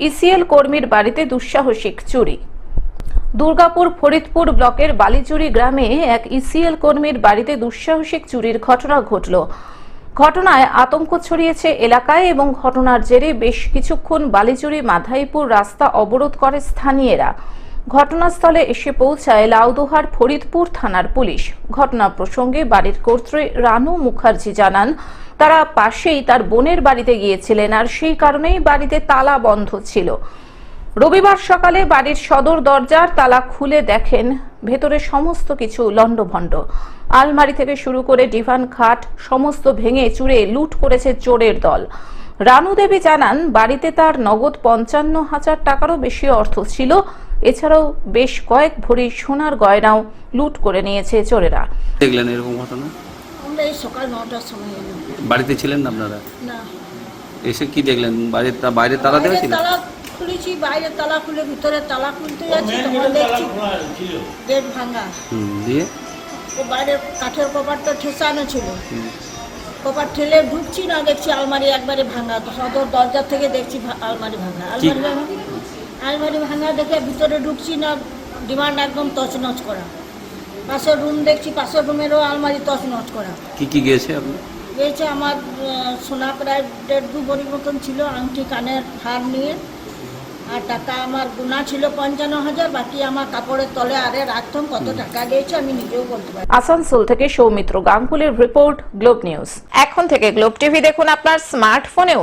ECL কর্মীর বাড়িতে দুঃসাহসিক চুরি। দুর্গাপুর ফরিদপুর ব্লকের বালিচুরি গ্রামে এক ইসিএল কর্মীর বাড়িতে দুঃসাহসিক চুরির ঘটনা ঘটল। ঘটনায় আতঙ্ক ছড়িয়েছে এলাকায় এবং ঘটনার জেরে বেশ কিছুক্ষণ বালিচুরি মাধাইপুর রাস্তা অবরোধ করে স্থানীয়রা। ঘটনাস্থলে এসে পৌঁছায় লাউদোহার ফরিদপুর থানার পুলিশ। ঘটনা প্রসঙ্গে বাড়ির কর্ত্রী রানু মুখার্জি জানান, তারা পাশেই তার বোনের বাড়িতে গিয়েছিলেন আর সেই কারণেই বাড়িতে তালা বন্ধ ছিল। রবিবার সকালে বাড়ির সদর দরজার তালা খুলে দেখেন, ভেতরে সমস্ত কিছু লণ্ডভণ্ড। আলমারি থেকে শুরু করে ডিভান খাট, সমস্ত ভেঙে চুরে লুট করেছে চোরের দল। রানু দেবী জানান, বাড়িতে তার নগদ পঞ্চান্ন হাজার টাকারও বেশি অর্থ ছিল এছাড়াও বেশ কয়েক ভরি সোনার গয়নাও লুট করে নিয়েছে চোরেরা। দেখলেন এরকম ঘটনা? আমরা এই সকাল নটার সময় এলাম। বাড়িতে ছিলেন না আপনারা? না। এসে কি দেখলেন? বাইরে তা- বাইরে তালা দেওয়া ছিল? তালা খুলেছি বাইরে তালা খুলে ভিতরে তালা খুলতে যাচ্ছি তখন দেখছি গেট ভাঙা। হুম, দিয়ে? ও বাইরের কাঠের কপারটা ঠেসানো ছিল। হুম, কপার ঠেলে ঢুকছি না দেখছি আলমারি একবারে ভাঙা। তো সদর দরজা থেকে দেখছি আলমারি ভাঙা। আলমারি ভাঙা। আলমারি ভাঙা দেখে ভিতরে ঢুকছি না ডিমান্ড একদম তছনছ করা। পাশের রুম দেখছি পাশের রুমেরও আলমারি তছনছ করা। কি কি গিয়েছে আপনি? গিয়েছে আমার সোনা প্রায় দেড় দু ভরির মতন ছিল আংটি কানের হার নিয়ে। আর টাকা আমার গুণা ছিল পঞ্চান্ন হাজার বাকি আমার কাপড়ের তলে আরে রাখতাম কত টাকা গিয়েছে আমি নিজেও বলতে পারি আসানসোল থেকে সৌমিত্র গাঙ্গুলির রিপোর্ট গ্লোব নিউজ এখন থেকে গ্লোব টিভি দেখুন আপনার স্মার্টফোনেও